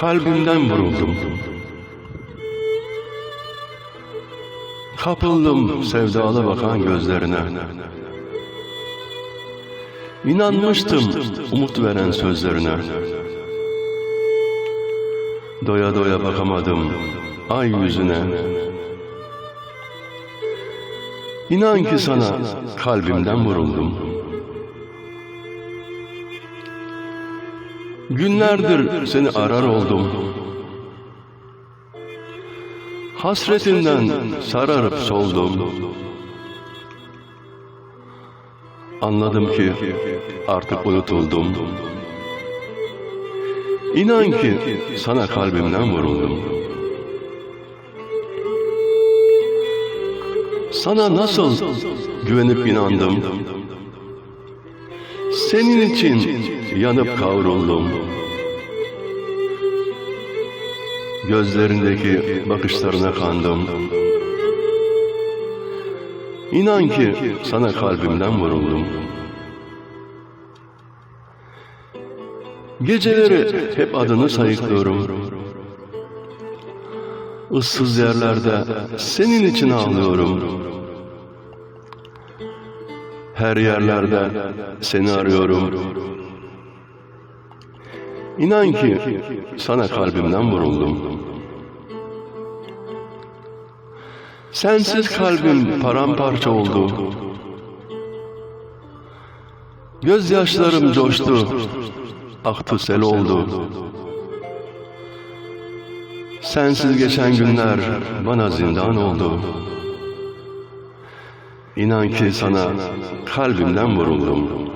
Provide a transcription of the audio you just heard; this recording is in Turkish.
kalbimden vuruldum. Kapıldım sevdalı bakan gözlerine. İnanmıştım umut veren sözlerine. Doya doya bakamadım ay yüzüne. İnan ki sana kalbimden vuruldum. Günlerdir seni arar oldum. Hasretinden sararıp soldum. Anladım ki artık unutuldum. İnan ki sana kalbimden vuruldum. Sana nasıl güvenip inandım. Senin için yanıp kavruldum. Gözlerindeki bakışlarına kandım. İnan ki sana kalbimden vuruldum. Geceleri hep adını sayıklıyorum. Issız yerlerde senin için ağlıyorum. Her yerlerde seni arıyorum. İnan ki sana kalbimden vuruldum. Sensiz kalbim paramparça oldu. Gözyaşlarım coştu, aktı sel oldu. Sensiz geçen günler bana zindan oldu. İnan ki sana kalbimden vuruldum.